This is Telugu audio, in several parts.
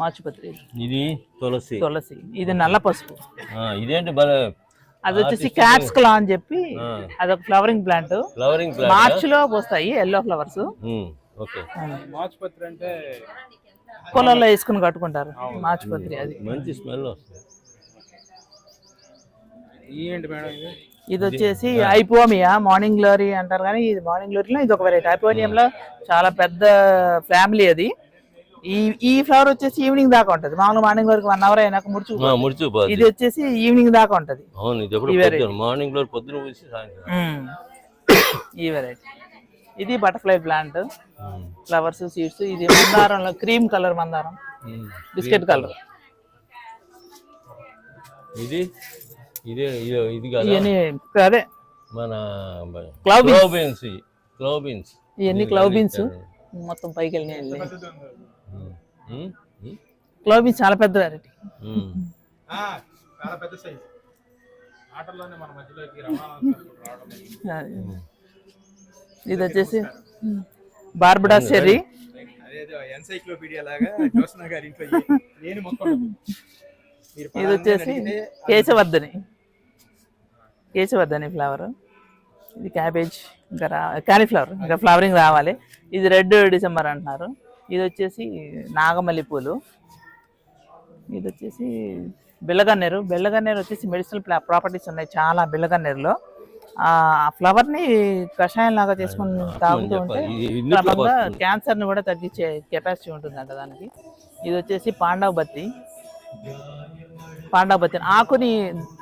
మాచుపత్రి. ఇది తులసి. తులసి. ఇది నల్ల పసుపు. ఆ, ఇదేంటి అది వచ్చేసి క్యాట్స్ క్లా అని చెప్పి ఆ. అదొక ఫ్లవరింగ్ ప్లాంట్. Flowering plant? మార్చ్లో పోస్తాయి ఎల్లో ఫ్లవర్స్. ఓకే. మాచుపత్రి అంటే పొలంలో వేసుకుని కట్టుకుంటారు మాచుపత్రి అది. మంచి స్మెల్ వస్తుంది. ఇది? ఇది వచ్చేసి ఐపోమియా మార్నింగ్ గ్లోరీ అంటారు కానీ ఇది మార్నింగ్ గ్లోరీలో ఇది ఒక వెరైటీ ఐపోనియంలో చాలా పెద్ద ఫ్యామిలీ అది. ఈ ఈ ఫ్లవర్ వచ్చేసి ఈవినింగ్ దాకా ఉంటది. మామూలుగా మార్నింగ్ వరకు వన్ అవర్ అయినాక ముడుచు ముడిచిపోద్ది ఇది వచ్చేసి ఈవినింగ్ దాకా ఉంటది. అవును ఇది మార్నింగ్లో పొద్దున పూసి సాయంత్రం. మ్మ్. ఈ వెరైటీ ఇది బటర్ఫ్లై ప్లాంట్. ఫ్లవర్స్ సీడ్స్ ఇది మందారంలో క్రీమ్ కలర్ మందారం. బిస్కెట్ కలర్ ఇది? ఇదే ఇది ఇది కదా? ఇవన్నీ అదే. మన. క్లోబీన్స్ ఇవన్నీ మొత్తం పైకి వెళ్ళినాయి. బీన్స్ చాలా పెద్ద వెరైటీ చాలా పెద్ద సైజ్ ఆటల్లోనే మన మధ్యలోకి రవాణా ఇది వచ్చేసి బార్బడా చెర్రీ ఎన్సైక్లోపీడియా లాగా గారి ఇంట్లో ఇది వచ్చేసి కేశవర్ధని. కేశవర్ధని ఫ్లవర్ ఇది క్యాబేజ్ ఇంకా రా కాలీఫ్లవర్ ఇంకా ఫ్లవరింగ్ రావాలి. ఇది రెడ్ డిసెంబర్ అంటున్నారు. ఇది వచ్చేసి నాగమల్లి పూలు. ఇది వచ్చేసి బిల్లగన్నేరు బిల్లగన్నేరు వచ్చేసి మెడిసినల్ ప్రాపర్టీస్ ఉన్నాయి చాలా బిల్లగన్నేరులో ఆ ఫ్లవర్ని కషాయం లాగా చేసుకుని తాగుతూ ఉంటే క్రమంగా. క్యాన్సర్ని కూడా తగ్గించే కెపాసిటీ ఉంటుందంట దానికి. ఇది వచ్చేసి పాండవ బత్తి. పాండవ బత్తిని ఆకుని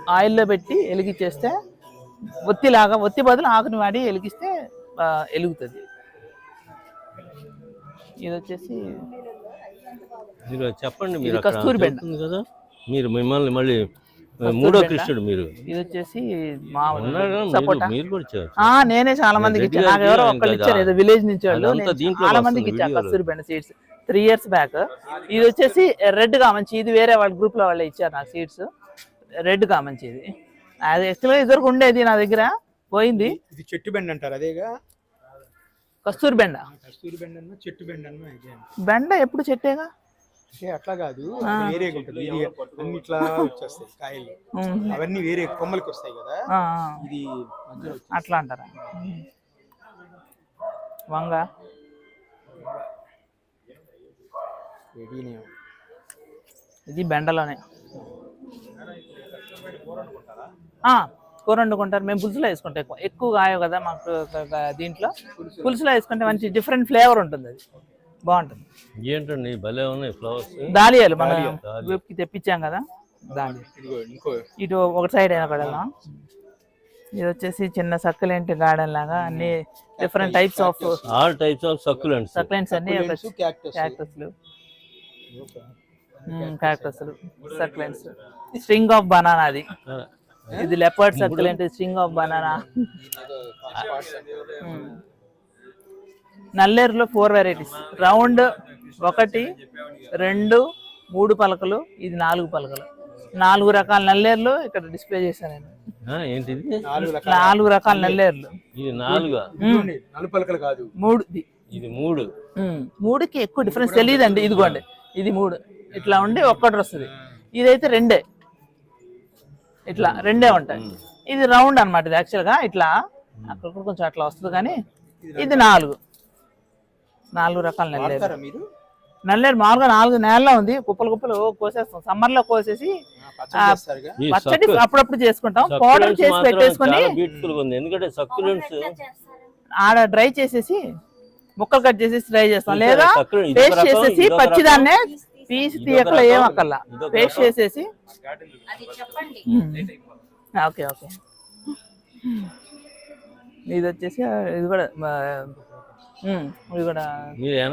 ఆయిల్లో పెట్టి వెలిగించేస్తే ఒత్తిలాగా ఒత్తి బదులు ఆకుని వాడి వెలిగిస్తే ఆ, వెలుగుతుంది ఇది వచ్చేసి మీరు చెప్పండి మీరు కస్తూరి బెండ. కదా? మీరు మిమ్మల్ని మళ్ళీ మూడో. కృష్ణుడు మీరు. ఇది వచ్చేసి మీరు కూడా నేనే చాలా మందికి ఇచ్చాను నాకు ఎవరో కదా. ఇచ్చారు. ఏదో విలేజ్ నుంచి వాళ్ళు. చాలా మందికి ఇచ్చాను. కస్తూరి బెండ సీడ్స్. త్రీ ఇయర్స్ బ్యాక్ ఇది వచ్చేసి రెడ్గా మంచి ఇది వేరే వాళ్ళ గ్రూప్లో వాళ్ళే ఇచ్చారు నాకు సీడ్స్. రెడ్గా మంచి ఇది. అది యాక్చువల్గా ఇదివరకు ఉండేది నా దగ్గర. పోయింది. ఇది చెట్టు బెండ అంటారు. అదేగా? కస్తూరి బెండ? కస్తూరి బెండ చెట్టు బెండ. బెండ ఎప్పుడు చెట్టేగా? అంటే అట్లా కాదు ఉంటుంది. అన్ని ఇట్లా వచ్చేస్తాయి కాయలు. అవన్నీ వేరే కొమ్మలకి వస్తాయి కదా. ఇది అట్లా అంటారా? వంగ? ఇది బెండలోనే. కూర వండుకుంటారు. మేము పులుసులో వేసుకుంటాం ఎక్కువ. ఎక్కువ కదా మాకు దీంట్లో. పులుసులో వేసుకుంటే మంచి డిఫరెంట్ ఫ్లేవర్ ఉంటుంది అది. బాగుంటుంది. ఏంటండి? భలే ఉన్నాయి ఫ్లవర్స్ దాలియాలు మన వేపుకి తెప్పించాం కదా. ఇంకో. ఇటు ఒక సైడ్ అయినా కూడా ఇది వచ్చేసి చిన్న సక్కలేంటి గార్డెన్ లాగా అన్ని different types of all types of succulents succulents అన్ని క్యాక్టస్ క్యాక్టస్లు క్యాక్టస్లు సక్లెంట్స్ స్ట్రింగ్ ఆఫ్ బనానా అది. ఇది leopard succulent string of banana నల్లేరులో four varieties round ఒకటి రెండు మూడు పలకలు ఇది నాలుగు పలకలు. నాలుగు రకాల నల్లేర్లు ఇక్కడ డిస్ప్లే చేశాను నేను. ఏంటిది? నాలుగు రకాల నాలుగు రకాల నల్లేర్లు. ఇది నాలుగా? ఇదిగోండి, నలుపలకలు కాదు. మూడు ఇది. మూడు. ఉమ్, మూడుకి ఎక్కువ డిఫరెన్స్ తెలియదండి ఇదిగోండి. ఇది మూడు. ఇట్లా ఉండి ఒక్కటి వస్తుంది. ఇదైతే రెండే. ఇట్లా రెండే ఉంటాయి. ఇది రౌండ్ అన్నమాట ఇది యాక్చువల్గా ఇట్లా అక్కడ కూడా కొంచెం అట్లా వస్తుంది కానీ ఇది నాలుగు. నాలుగు రకాల నల్లేరు. నల్లేరు మామూలుగా నాలుగు నేలలో ఉంది. కుప్పలు కుప్పలు కోసేస్తాం. సమ్మర్లో కోసేసి ఆ, పచ్చడి అప్పుడప్పుడు చేసుకుంటాం. పౌడర్ చేసి పెట్టేసుకొని చాలా బ్యూటిఫుల్గా ఉంది. ఎందుకంటే సక్యులెంట్స్ ఆడ డ్రై చేసేసి ముక్కలు కట్ చేసేసి డ్రై చేస్తాం. లేదా పేస్ట్ చేసేసి పచ్చిదాన్నే పీస్ ఇదొక తీయకలా ఏమక్కల్లా ఇదొక పేస్ట్. చేసేసి. అది చెప్పండి. Okay okay. ఇది వచ్చేసి ఇది కూడా ఇది కూడా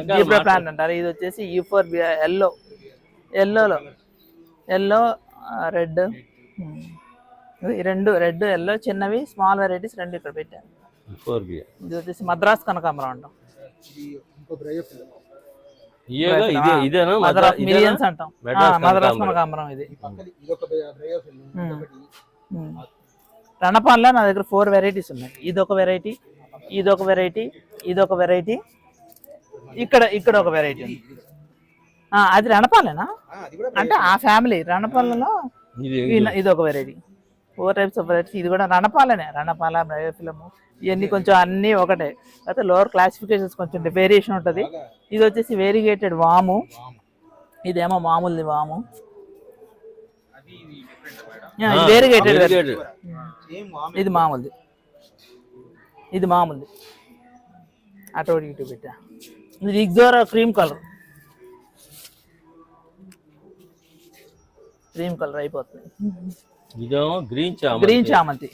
జీబ్రా ప్లాంట్ అంటారు. ఇది వచ్చేసి యూఫోర్ ఎల్లో ఎల్లోలో ఎల్లో రెడ్ రెండు రెడ్ ఎల్లో చిన్నవి స్మాల్ వెరైటీస్ రెండు ఇక్కడ పెట్టాను B. ఇది వచ్చేసి మద్రాస్ కనకాంబరం అంటాం ఇది ఇంకో బ్రయఫ్ ఇయేగా ఇదే ఇదేనా? మిలియన్స్ అంటాం. మద్రాస్ ఇది. రణపాల్లో నా దగ్గర ఫోర్ వెరైటీస్ ఉన్నాయి. ఇదొక వెరైటీ ఇదొక వెరైటీ ఇదొక వెరైటీ ఇక్కడ ఇక్కడ ఒక వెరైటీ ఉంది. ఆ, అది రణపాలేనా? అంటే ఆ ఫ్యామిలీ రణపాలలో ఇది ఇది. ఒక variety four types of varieties ఇది కూడా రణపాలనే రణపాల బ్రయోఫిలము ఇవన్నీ కొంచెం అన్నీ ఒకటే. అయితే లోవర్ క్లాసిఫికేషన్స్ కొంచెం వేరియేషన్ ఉంటుంది. ఇది వచ్చేసి వేరిగేటెడ్ వాము. ఇదేమో మామూలుది వాము. వేరిగేటెడ్ ఇది మామూలుది. ఇది మామూలుది. అటు ఇటు పెట్టా ఇది ixora cream colour cream colour అయిపోతుంది. గ్రీన్ చామ గ్రీన్ చామంతి.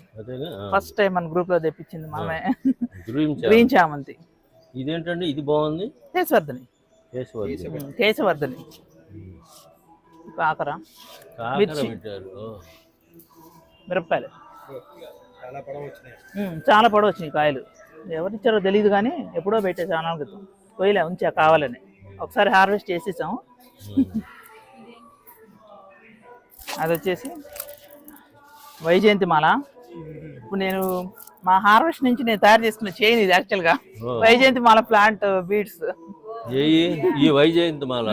ఫస్ట్ టైం మన గ్రూప్లో తెప్పించింది మామే గ్రీన్ చామ గ్రీన్ చామంతి. ఇదేంటండి? ఇది బాగుంది? కేశవర్ధని. కేశవర్ధని. కాకర. మిరపకాయలు. చాలా పొడవు వచ్చినాయి. కాయలు. ఎవరిచ్చారో తెలియదు కానీ ఎప్పుడో పెట్టే చాలా క్రితం. పోయిలే ఉంచా కావాలని. ఒకసారి హార్వెస్ట్ చేసేసాం. అది వచ్చేసి వైజయంతి మాల. ఇప్పుడు నేను మా హార్వెస్ట్ నుంచి నేను తయారు చేసుకున్న చైన్ ఇది యాక్చువల్గా ఓ. వైజయంతి మాల ప్లాంట్ బీడ్స్. ఏయి ఈ వైజయంతి మాల.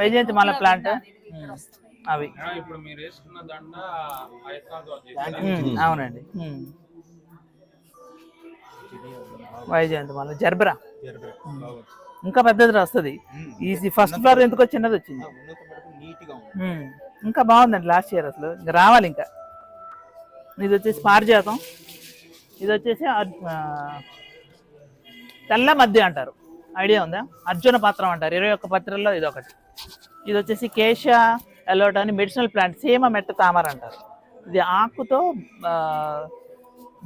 వైజయంతి మాల ప్లాంట్. అవి. ఇప్పుడు మీరు వేసుకున్న దండ ఆయత్నాలతో ఉమ్, అవునండి. వైజయంతి మాల జర్బరా. ఇంకా పెద్దది వస్తుంది. ఈ ఫస్ట్ ఫ్లోర్ ఎందుకో చిన్నది వచ్చింది. ఇంకా బాగుందండి లాస్ట్ ఇయర్ అసలు. ఇంకా రావాలి ఇంకా. ఇది వచ్చేసి పారిజాతం ఇది వచ్చేసి తెల్ల మధ్య అంటారు. ఐడియా ఉందా? అర్జున పత్రం అంటారు. ఇరవై ఒక్క పత్రంలో ఇది ఒకటి ఇది వచ్చేసి కేశ ఎలోట్ అని మెడిసినల్ ప్లాంట్ సీమ మెట్ట తామర అంటారు. ఇది ఆకుతో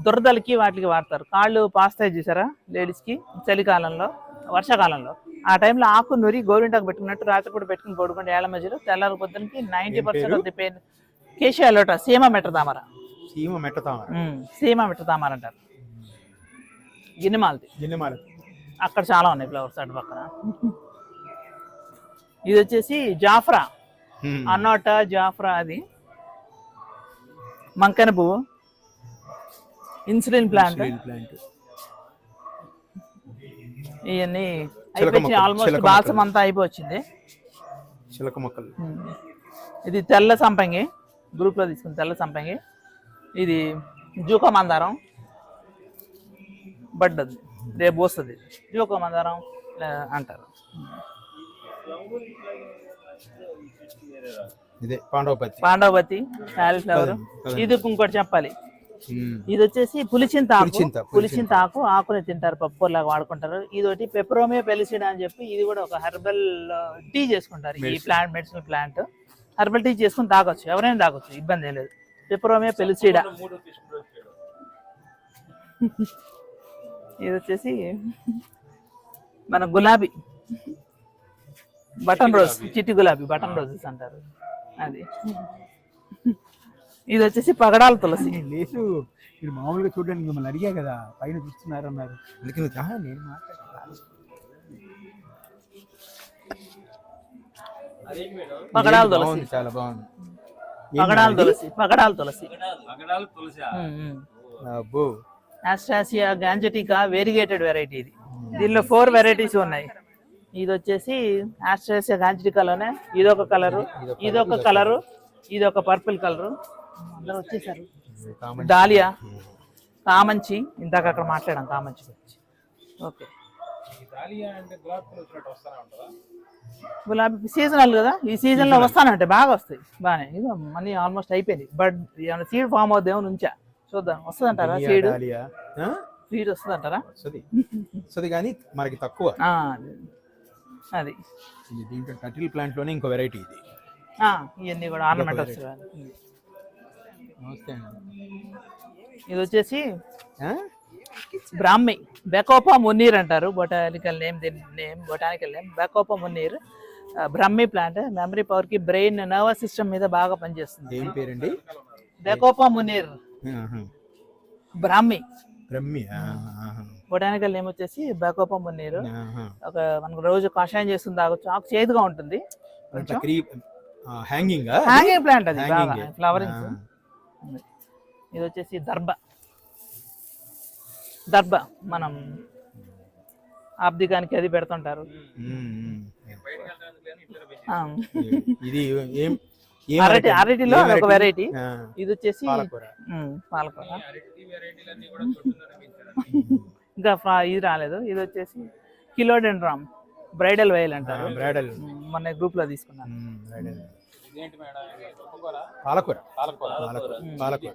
దురదలకి వాటికి వాడతారు. కాళ్ళు పాస్తాయి చూసారా? లేడీస్కి చలికాలంలో వర్షాకాలంలో. ఆ టైంలో ఆకు నూరి గోరింటాకు పెట్టుకున్నట్టు రాత్రిపూట పెట్టుకుని పడుకుంటే ఏళ్ళ మధ్యలో తెల్లారి పొద్దునకి ninety percent of the pain కేశ ఎలోట సీమ మెట్ట తామర. సీమ సీమ మెట్ట తామర అంటారు గిన్నెమాలది. గిన్నెమాల అక్కడ చాలా ఉన్నాయి ఫ్లవర్స్ అటు పక్కన. ఇది వచ్చేసి జాఫ్రా. అన్నోట జాఫ్రా అది. మంకన పువ్వు. Insulin plant. ప్లాంట్. ఇవన్నీ అయిపోయి ఆల్మోస్ట్ బాల్సం అంతా అయిపోయింది చిలక మొక్కలు. ఇది తెల్ల సంపంగి. గ్రూప్లో తీసుకుని తెల్ల సంపంగి. ఇది జూకో మందారం. బడ్డది రేపు వస్తుంది జూకో మందారం అంటారు. ఇదే పాండవపతి కాలీఫ్లవర్ పదండి. ఇది ఇంకోటి చెప్పాలి. ఇది వచ్చేసి పులిచింత ఆకు. పులిచింత, ఆకు ఆకుని తింటారు పప్పు లాగా వాడుకుంటారు. ఇది ఒకటి పెప్రోమియా పెలిసిడా అని చెప్పి ఇది కూడా ఒక హెర్బల్ టీ చేసుకుంటారు. ఈ plant medicinal plant herbal tea చేసుకుని తాగొచ్చు. ఎవరైనా తాగొచ్చు. ఇబ్బంది ఏం లేదు. పెప్రోమియా పెలిసిడా ఇది వచ్చేసి మన గులాబీ. బటన్ రోజ్ చిట్టి గులాబీ బటన్ రోజెస్ అంటారు. అది. ఇది వచ్చేసి పగడాల తులసి. లేదు. మీరు మామూలుగా చూడడానికి మిమ్మల్ని అడిగా కదా పైన చూస్తున్నారు అన్నారు. నేను పగడాల తులసి. చాలా బాగుంది. పగడాల తులసి పగడాల తులసి. అగడాలు తులసి అబ్బో. ఆస్ట్రాసియా గాంజటికా వేరిగేటెడ్ వెరైటీ ఇది. దీనిలో ఫోర్ వెరైటీస్ ఉన్నాయి. ఇది వచ్చేసి ఆస్ట్రాసియా గాంజటికాలోనే ఇదొక కలరు ఇదొక కలరు ఇదొక పర్పుల్ కలరు అందరూ వచ్చేసారు. డాలియా కామంచి ఇందాక అక్కడ మాట్లాడాం కామంచి గురించి. ఓకే గులాబీ సీజనల్ కదా ఈ సీజన్లో వస్తానంటే బాగా వస్తాయి. బాగానే ఇది మనీ ఆల్మోస్ట్ అయిపోయింది. బట్ ఏమైనా సీడ్ ఫామ్ అవుద్దేమో నుంచా. చూద్దాం వస్తుందంటారా సీడ్? సీడ్ వస్తుందంటారా? వస్తుంది. వస్తుంది కానీ మనకి తక్కువ. అది. దీంట్లో టటిల్ ప్లాంట్లోనే ఇంకో వెరైటీ ఇది. ఇవన్నీ కూడా ఆర్నమెంటల్స్ నమస్తే అండి. ఇది వచ్చేసి? బ్రాహ్మి బెకోపా మున్నీర్ అంటారు. బొటానికల్ నేమ్ దీని name botanical name Bacopa monnieri. Brahmi plant memory పవర్కి brain nervous system మీద బాగా పనిచేస్తుంది. ఏం పేరండి? Bacopa monnieri. Brahmi. Brahmi. Botanical name వచ్చేసి బెకోపా మున్నీర్. ఒక మనకు రోజు కషాయం చేసుకుని తాగొచ్చు. ఆకు చేదుగా ఉంటుంది. హ్యాంగింగ్ హ్యాంగింగ్ ప్లాంట్ అది. ఫ్లవరింగ్స్. ఇది వచ్చేసి దర్భ దర్భ మనం ఆబ్దికానికి అది పెడుతుంటారు. ఇది ఏం ఏం అరటి? అరటిలో variety? వెరైటీ? ఇది వచ్చేసి పాలకూర. ఇంకా ఫ్రా- ఇది రాలేదు. ఇది వచ్చేసి కిలోడెండ్రామ్ బ్రైడల్ వైల్ అంటారు. బ్రాడల్. మొన్న గ్రూప్లో తీసుకున్నాను. పాలకూర. పాలకూర. పాలకూర.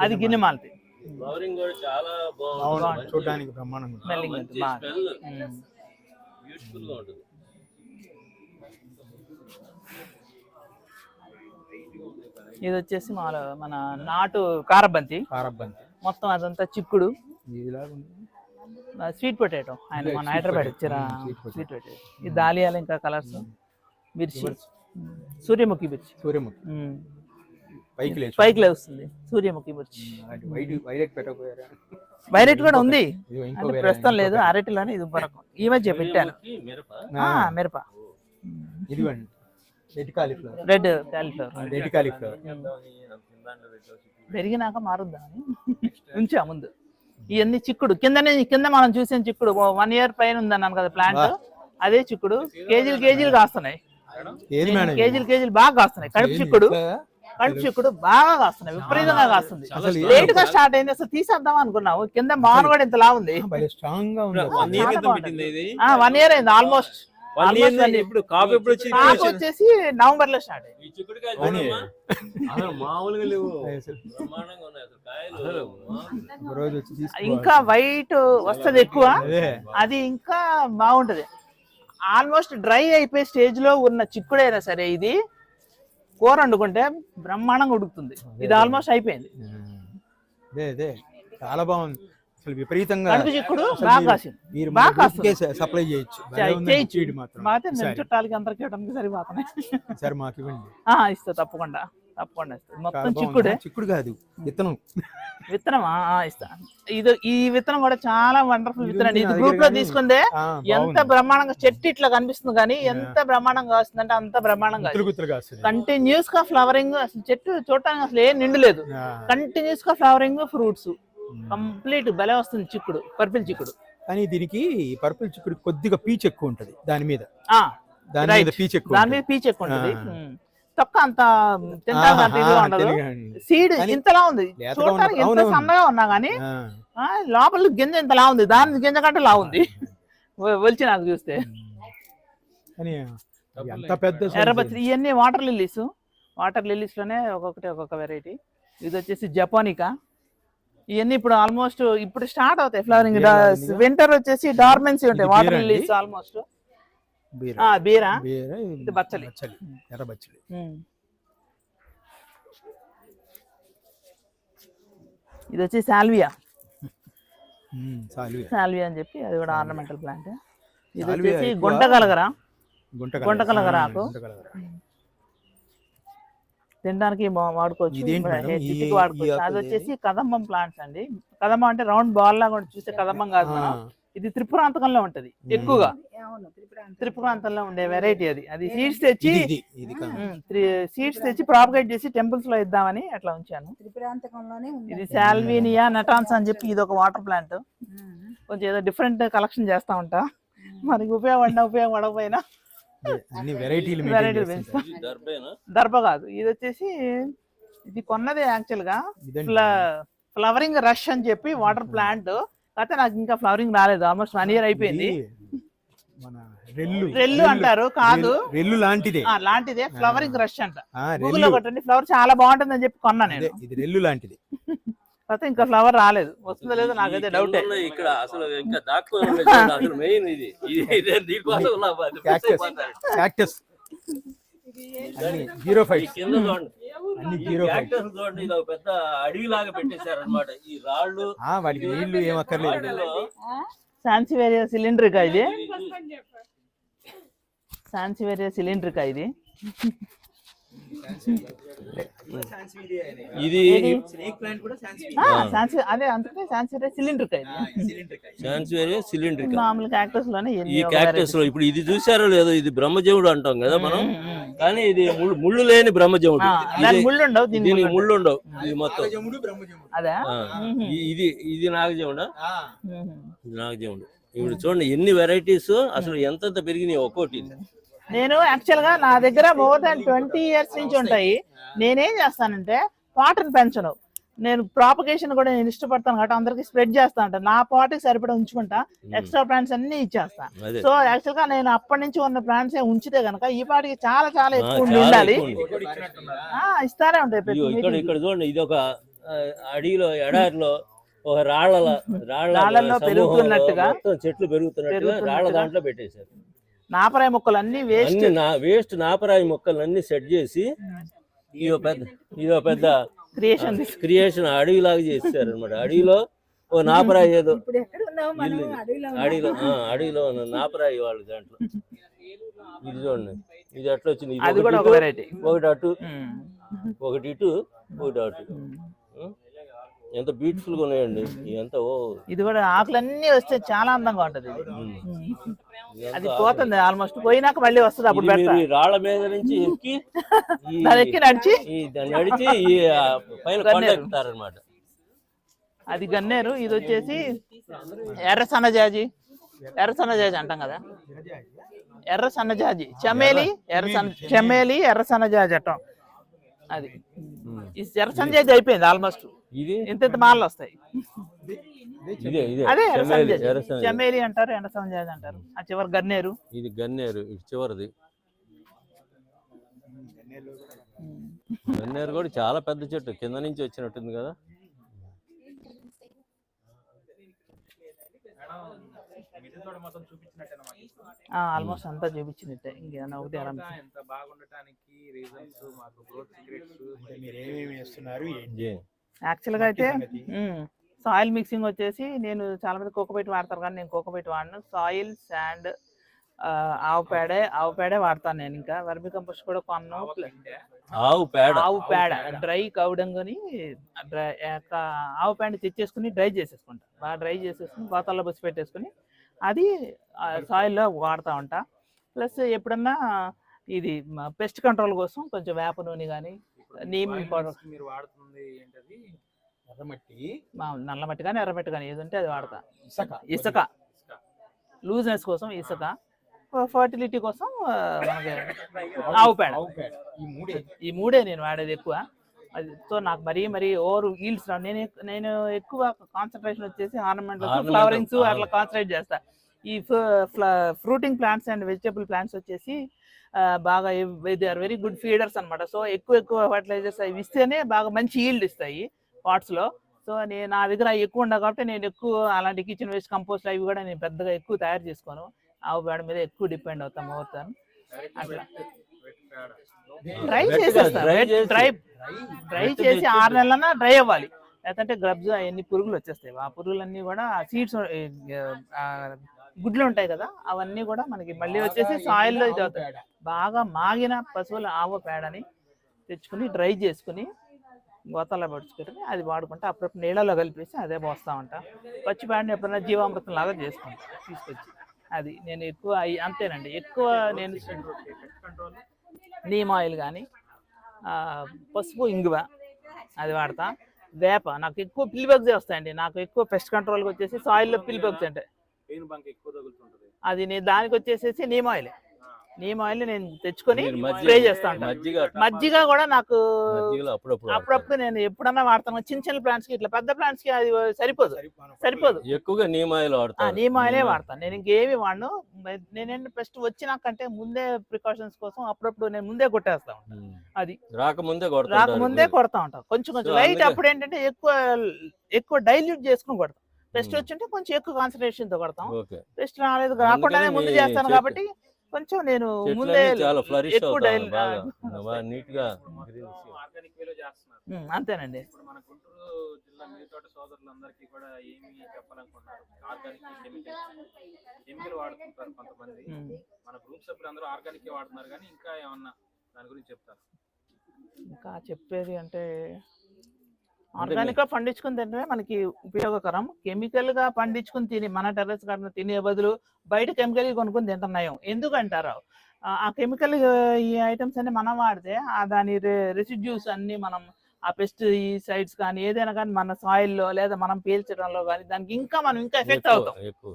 అది గిన్నె మాలతి ఫ్లవరింగ్ కూడా చాలా బాగుంది చూడడానికి బ్రహ్మాండంగా. స్మెల్లింగ్. బ్యూటిఫుల్గా ఉంటుంది. ఇది వచ్చేసి మన మన నాటు కారబంతి. కారబ్బంతి మొత్తం అదంతా చిక్కుడు. స్వీట్ పొటాటో ఆయన మన హైదరాబాద్ ఇచ్చార స్వీట్ పొటాటో ఈ దాలియాలు ఇంకా కలర్స్ మిర్చి. సూర్యముఖి మిర్చి. సూర్యముఖి. పైకి లేచి పైకి లేస్తుంది. సూర్యముఖి మిర్చి. వైలెట్ కూడా ఉంది. ప్రస్తుతం లేదు. అరటిలోనే ఇది వరకు. ఈ మధ్య పెట్టాను. మిరప? ఇదిగోండి. Red cauliflower red cauliflower red cauliflower పెరిగినాక మారుద్దాం అని? ఉంచా ముందు. ఇవన్నీ చిక్కుడు. కిందనే కింద మనం చూసిన చిక్కుడు. వన్ ఇయర్ పైన ఉందన్నాను కదా ప్లాంట్ అదే చిక్కుడు. కేజీలు కేజీలు కాస్తున్నాయి? కేజీలు కేజీలు బాగా కాస్తున్నాయి. కడుపు చిక్కుడు. చిక్కుడు బాగా కాస్తున్నాయి విపరీతంగా కాస్తుంది. లేట్గా స్టార్ట్ అయింది అసలు తీసేద్దాం అనుకున్నావు. కింద మాను కూడా ఇంతలా ఉంది. భలే స్ట్రాంగ్గా ఉంది. వన్ ఇయర్ అయింది ఆల్మోస్ట్. ఇప్పుడు కాపు ఎప్పుడు వచ్చేసి నవంబర్లో స్టార్ట్. ఇంకా వైట్ వస్తది ఎక్కువ. అది. ఇంకా బాగుంటది. ఆల్మోస్ట్ డ్రై అయిపోయే స్టేజ్లో ఉన్న చిక్కుడైనా సరే ఇది కూర వండుకుంటే బ్రహ్మాండంగా ఉడుకుతుంది. ఇది ఆల్మోస్ట్ అయిపోయింది. అదే అదే. చాలా బాగుంది. అసలు విపరీతంగా చిక్కుడు మీరు-. సప్లై చేయొచ్చు. చేయొచ్చు. మాత్రం. చుట్టాలకి అందరికి ఇవ్వడానికి సరిపోతున్నాయి సరే మాకు ఇవ్వండి. ఇస్తా తప్పకుండా. తప్పకుండా. మొత్తం. చిక్కుడే? చిక్కుడు కాదు విత్తనం. విత్తనమా? ఇస్తా. ఇది ఈ విత్తనం కూడా చాలా వండర్ఫుల్ విత్తనం. ఇది గ్రూప్లో తీసుకుందే. ఎంత. బ్రహ్మాండంగా చెట్టు ఇట్లా కనిపిస్తుంది కానీ ఎంత బ్రహ్మాండంగా వస్తుందంటే అంత బ్రహ్మాండంగా వస్తుంది కంటిన్యూస్గా ఫ్లవరింగ్ అసలు చెట్టు చూడటానికి అసలు ఏం నిండు లేదు. కంటిన్యూస్గా ఫ్లవరింగ్ ఫ్రూట్స్ కంప్లీట్ భలే వస్తుంది చిక్కుడు పర్పిల్ చిక్కుడు. కానీ దీనికి పర్పుల్ చిక్కుడు కొద్దిగా పీచ్ ఎక్కువ ఉంటది దాని మీద. ఆ దాని. మీద పీచ్ ఎక్కువ దాని. మీద పీచ్ ఎక్కువ ఉంటుంది. ఆ. ఉమ్. తొక్క అంత తింటానికి ఉండదు. సీడ్ ఇంతలా ఉంది. చూడటానికి ఎంత. సన్నగా ఉన్నా గానీ లోపల గింజ ఇంతలా ఉంది. దాని గింజ కంటే లా ఉంది. ఒలిచి నాకు చూస్తే. ఎర్రబత్రి ఇవన్నీ వాటర్ లిల్లీస్. వాటర్ లిల్లీస్లోనే ఒక్కొక్కటి ఒక్కొక్క వెరైటీ. ఇది వచ్చేసి జపానికా. ఇవన్నీ ఇప్పుడు ఆల్మోస్ట్ ఇప్పుడు స్టార్ట్ అవుతాయి. ఫ్లవరింగ్? వింటర్ వచ్చేసి డార్మెన్సీ ఉంటాయి. వాటర్? Lilies almost. బీర. బీరా? బీర, ఇది బచ్చలి. బచ్చలి ఎర్ర బచ్చలి. ఉమ్. ఇది వచ్చి సాల్వియా సాల్వియా అని చెప్పి అది కూడా ఆర్నమెంటల్ ప్లాంట్. ఇది వచ్చేసి గుంట కలగరా గుంట కలగర ఆకు. తినడానికి వాడుకోవచ్చు అది? వచ్చేసి కదంబం ప్లాంట్స్ అండి. కదంబం అంటే రౌండ్ బాల్ లాగా చూస్తే కదంబం కాదు మనం. ఇది త్రిపురాంతకంలో ఉంటది ఎక్కువగా. త్రిపురాంతంలో. ఉండే వెరైటీ అది. అది సీడ్స్ తెచ్చి. సీడ్స్ తెచ్చి ప్రాపగేట్ చేసి టెంపుల్స్లో ఇద్దామని అట్లా ఉంచాను. త్రిపురాంతకంలోనే ఉంది. ఇది సాల్వినియా నటాన్స్ అని చెప్పి ఇది ఒక వాటర్ ప్లాంట్ కొంచెం ఏదో డిఫరెంట్ కలెక్షన్ చేస్తా ఉంటా. మనకి ఉపయోగపడినా ఉపయోగపడకపోయినా. అన్ని వెరైటీలు వెరైటీలు దర్బేనా దర్భ కాదు. ఇది వచ్చేసి ఇది కొన్నది యాక్చువల్గా. ఫ్లవరింగ్ రష్ అని చెప్పి వాటర్ ప్లాంట్ కాకపోతే నాకు ఇంకా ఫ్లవరింగ్ రాలేదు. ఆల్మోస్ట్ వన్ ఇయర్ అయిపోయింది. మన రెల్లు. రెల్లు అంటారు కాదు. రెల్లు- లాంటిదే. ఆ, లాంటిదే. ఫ్లవరింగ్ రష్ అంట. గూగుల్లో కొట్టండి. ఫ్లవర్ చాలా బాగుంటుందని చెప్పి కొన్నా నేను. ఇది రెల్లు లాంటిది. కాకపోతే ఇంకా ఫ్లవర్ రాలేదు. వస్తుందో లేదో నాకైతే డౌట్ ఇక్కడ అసలు ఇంకా. అసలు మెయిన్ ఇది. ఇది ఇదే దీనికోసం జీరో ఫైవ్. కింద చూడండి ఇది ఒక పెద్ద అడవి లాగా పెట్టేశారు అనమాట ఈ రాళ్ళు వాటికి నీళ్ళు ఏం అక్కర్లేదు. సాన్సివేరియా సిలిండ్రికా ఇది? సాన్సివేరియా సిలిండ్రికా ఇది? ఇది అదే సిలిండ్రికా మామూలు క్యాక్టస్లోనే ఈ క్యాక్టస్లో ఇప్పుడు ఇది చూసారో లేదో ఇది బ్రహ్మజముడు అంటాం కదా మనం. కానీ ఇది ముళ్ళు- లేని బ్రహ్మజముడు ముళ్ళు ఉండవు దీని దీనికి ముళ్ళు ఉండవు. ఇది మొత్తం. అదే? ఇది ఇది నాగజముడా? నాగజముడు. ఇప్పుడు చూడండి ఎన్ని వెరైటీస్ అసలు ఎంతెంత పెరిగినాయి ఒక్కోటి. నేను యాక్చువల్గా నా దగ్గర మోర్ దాన్ ట్వంటీ ఇయర్స్ నుంచి ఉంటాయి. నేనేం చేస్తానంటే పాటను పెంచను. నేను ప్రాపగేషన్ కూడా నేను ఇష్టపడతాను కాబట్టి అందరికి స్ప్రెడ్ చేస్తా ఉంటాను నా పాటకి సరిపడా ఉంచుకుంటా. ఎక్స్ట్రా ప్లాంట్స్ అన్ని ఇచ్చేస్తా. సో యాక్చువల్గా నేను అప్పటి నుంచి ఉన్న ప్లాంట్స్ ఉంచితే గనక ఈ పాటికి చాలా చాలా ఎక్కువ ఉండాలి. ఇస్తానే ఉంటాయి ఇక్కడ చూడండి ఇది ఒక అడవిలో ఎడారిలో ఒక రాళ్ళ రాళ్ళ రాళ్ళల్లో సమూహంలో పెరుగుతున్నట్టుగా, చెట్లు పెరుగుతున్నట్టుగా పెరుగుతున్నట్టుగా. రాళ్ళ దాంట్లో పెట్టేశారు. నాపరాయి మొక్కలు అన్ని వేస్ట్ అన్ని నా వేస్ట్ నాపరాయి మొక్కలు అన్ని సెట్ చేసి ఇదో పెద్ద ఇదో పెద్ద క్రియేషన్ క్రియేషన్ అడవిలాగా చేశారు అనమాట అడవిలో ఓ నాపరాయి ఏదో. అడవిలో ఉన్నాం. అడవిలో నాపరాయి వాళ్ళు దాంట్లో. ఇది చూడండి. ఇది ఎట్లా వచ్చింది? ఇది అది ఒకటి కూడా ఒక ఇటు, వెరైటీ ఒకటి అటు ఒకటి ఇటు ఒకటి అటు. ఉం? ఎంత బ్యూటిఫుల్గా ఉన్నాయండి. ఎంత ఓ. ఇది కూడా ఆకులన్నీ వస్తే చాలా అందంగా ఉంటది ఇది. అది పోతుంది ఆల్మోస్ట్. పోయినాక మళ్ళీ వస్తుంది అప్పుడు ఇది పెడతా. మీరు ఈ రాళ్ళ మీద నుంచి ఎక్కి ఈ దాని ఎక్కి నడిచి ఈ దాన్ని నడిచి ఈ ఆ, పైన కొండ గన్నేరు. ఎక్కుతారనమాట అది గన్నేరు. ఇది వచ్చేసి ఎర్ర సన్నజాజి. ఎర్ర సన్నజాజి అంటాం కదా. ఎర్ర సన్నజాజి. చమేలి ఎర్ర సన్న చమేలి. ఎర్ర సన్నజాజి అంటాం. అది. ఈ ఎర్ర సన్నజాజి అయిపోయింది ఆల్మోస్ట్. ఇది? ఇంత ఇంత మాలలు వస్తాయి. ఇదే ఇదే. అదే ఎర్ర చమేలి, అంటారు ఎర్ర సన్నజాజి అంటారు ఆ చివరి గన్నేరు. ఇది గన్నేరు ఇది చివరిది. గన్నేరు కూడా చాలా పెద్ద చెట్టు కింద నుంచి వచ్చినట్టుంది కదా. ఆల్మోస్ట్ అంతా చూపించినట్టే. ఇంకేమైనా ఒకటి ఎంత బాగుండటానికి రీజన్స్ మాకు గ్రోత్ సీక్రెట్స్ మీరు ఏమేమి వేస్తున్నారు. యాక్చువల్గా అయితే. సాయిల్ మిక్సింగ్ వచ్చేసి నేను చాలా మంది కోకోపైట్ వాడతారు కానీ నేను కోకోపైట్ వాడను. సాయిల్ శాండ్ ఆవు పేడే ఆవు పేడే వాడతాను నేను ఇంకా. వర్మి కంపోస్ట్ కూడా కొన్నాను ఆవు పేడ. ఆవు పేడ. డ్రై కౌడంగుని డ్రై ఆవు పేడ తెచ్చేసుకుని డ్రై చేసేసుకుంటా. బాగా డ్రై చేసేసుకుని గోతాల్లో బస్సు పెట్టేసుకుని అది సాయిల్లో వాడుతూ ఉంటా. ప్లస్ ఎప్పుడన్నా ఇది పెస్ట్ కంట్రోల్ కోసం కొంచెం వేప నూనె కానీ నీమ్ మీరు వాడుతుంది ఏంటది? ఎర్రమట్టి. నల్ల మట్టి కానీ ఎర్ర మట్టి కానీ ఏది ఉంటే అది వాడతా. ఇసక. ఇసుక. లూజ్నెస్ కోసం ఇసుక. ఫర్టిలిటీ కోసం మనకి ఆవు పేడ. ఈ మూడే. ఈ మూడే నేను వాడేది ఎక్కువ. అది సో నాకు మరీ మరీ ఓవర్ రావు. నేను నేను ఎక్కువ కాన్సన్ట్రేషన్ వచ్చేసి Ornamental, ఫ్లవరింగ్స్. అట్లా కాన్సన్ట్రేట్ చేస్తా. ఈ fruiting plants and vegetable plants వచ్చేసి బాగా they are very good feeders అన్నమాట. సో ఎక్కువ ఎక్కువ ఫర్టిలైజర్స్ అవి ఇస్తేనే బాగా మంచి ఈల్డ్ ఇస్తాయి pots లో. సో నేను నా దగ్గర ఎక్కువ ఉండవు కాబట్టి నేను ఎక్కువ అలాంటి కిచెన్ వేస్ట్ కంపోస్ట్ అవి కూడా నేను పెద్దగా ఎక్కువ తయారు చేసుకోను. ఆవు పేడ మీద ఎక్కువ డిపెండ్ అవుతాం అవుతాను. అట్లా. డ్రై Wet గా చేసేస్తా dry చేసి- డ్రై డ్రై చేసి ఆరు నెలలన్నా డ్రై అవ్వాలి. లేదంటే గ్రబ్స్ అవన్నీ పురుగులు వచ్చేస్తాయి. ఆ పురుగులన్నీ కూడా సీడ్స్ గుడ్లు ఉంటాయి కదా అవన్నీ కూడా మనకి మళ్ళీ వచ్చేసి సాయిల్లో ఇది అవుతాయి. బాగా మాగిన పశువుల ఆవు పేడని తెచ్చుకుని డ్రై చేసుకుని గోతాల్లో పడుచుకొని అది వాడుకుంటే. అప్పుడప్పుడు నీళ్ళలో కలిపేసి అదే పోస్తా ఉంటా. పచ్చి పేడని ఎప్పుడైనా జీవామృతం లాగా చేసుకుంటా తీసుకొచ్చి. అది నేను ఎక్కువ అంతేనండి. ఎక్కువ నేను నీమ్ ఆయిల్ కానీ పసుపు ఇంగువ అది వాడతా. వేప నాకు ఎక్కువ పిల్లి బగ్స్ వస్తాయండి. నాకు ఎక్కువ పెస్ట్ కంట్రోల్కి వచ్చేసి సాయిల్లో పిల్లి బగ్స్ అంటే. అది నేను దానికి వచ్చేసేసి నీమ్ ఆయిల్. నీమ్ ఆయిల్ నేను తెచ్చుకొని స్ప్రే చేస్తా ఉంటాను. మజ్జిగ కూడా నాకు అప్పుడప్పుడు నేను ఎప్పుడన్నా వాడతాను. చిన్న చిన్న ప్లాంట్స్కి ఇట్లా పెద్ద ప్లాంట్స్కి అది సరిపోదు. సరిపోదు. ఎక్కువగా నీమాయిల్ ఆ వాడతారు. నీమ్ ఆయిలే వాడతాను. నేను ఇంకేమి వాడను. నేనేంటి ఫస్ట్ వచ్చినాకంటే ముందే ప్రికాషన్స్ కోసం అప్పుడప్పుడు నేను ముందే కొట్టేస్తా ఉంటాను. అది. రాకముందే రాకముందే కొడతా ఉంటాం కొంచెం కొంచెం లైట్ అప్పుడు ఏంటంటే ఎక్కువ ఎక్కువ డైల్యూట్ చేసుకుని కొడతాం. Pest Hmm. వచ్చింటే కొంచెం ఎక్కువ కాన్సన్ట్రేషన్తో కొడతాం. పెస్ట్ రాలేదు. రాకుండానే ముందు చేస్తాను కాబట్టి కొంచెం నేను ముందే చాలా ఫ్లరిష్ బాగా. నీట్గా ఆర్గానిక్ వేలో చేస్తున్నారు. ఉమ్, అంతేనండి. ఇప్పుడు మన గుంటూరు జిల్లా మిగతా తోట సోదరులందరికీ కూడా ఏమి చెప్పాలనుకుంటున్నారు? ఆర్గానిక్ కెమికల్ వాడుతుంటారు కొంతమంది. మన గ్రూప్ సభ్యులు అందరూ ఆర్గానిక్ వాడుతున్నారు కానీ ఇంకా ఏమన్నా దాని గురించి చెప్తారు? ఇంకా చెప్పేది అంటే ఆర్గానిక్గా పండించుకుని తింటే మనకి ఉపయోగకరం. కెమికల్గా పండించుకుని తిని మన టెర్రస్ గార్డెన్ తినే బదులు బయట కెమికల్ కొనుక్కొని తింటున్నాం ఎందుకంటారు? ఆ- కెమికల్ ఈ ఐటమ్స్ అన్ని మనం వాడితే ఆ దాని రెసిడ్యూస్ అన్ని మనం ఆ పెస్ట్ ఈ సైడ్స్ కానీ ఏదైనా కానీ మన సాయిల్లో లేదా మనం పీల్చడంలో కానీ దానికి ఇంకా మనం ఇంకా ఎఫెక్ట్ అవుతాం. ఎక్కువ.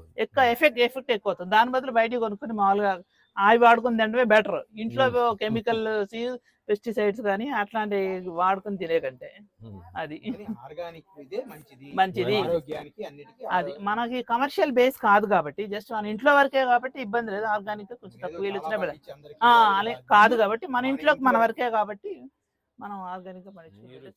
ఎఫెక్ట్ ఎఫెక్ట్ ఎక్కువ అవుతుంది దాని బదులు బయట కొనుక్కొని మామూలుగా అవి వాడుకుని తినడమే బెటర్. ఇంట్లో కెమికల్ పెస్టిసైడ్స్ కానీ అట్లాంటి వాడుకుని తినేకంటే. అది. ఆర్గానిక్ ఇదే మంచిది. మంచిది. ఆరోగ్యానికి అన్నిటికీ అది. మనకి కమర్షియల్ బేస్ కాదు కాబట్టి జస్ట్ మన ఇంట్లో వరకే కాబట్టి ఇబ్బంది లేదు. ఆర్గానిక్ కొంచెం తక్కువ వీలు వచ్చినా అలా కాదు కాబట్టి మన ఇంట్లోకి మన వరకే కాబట్టి మనం ఆర్గానిక్ పండించుకుంటే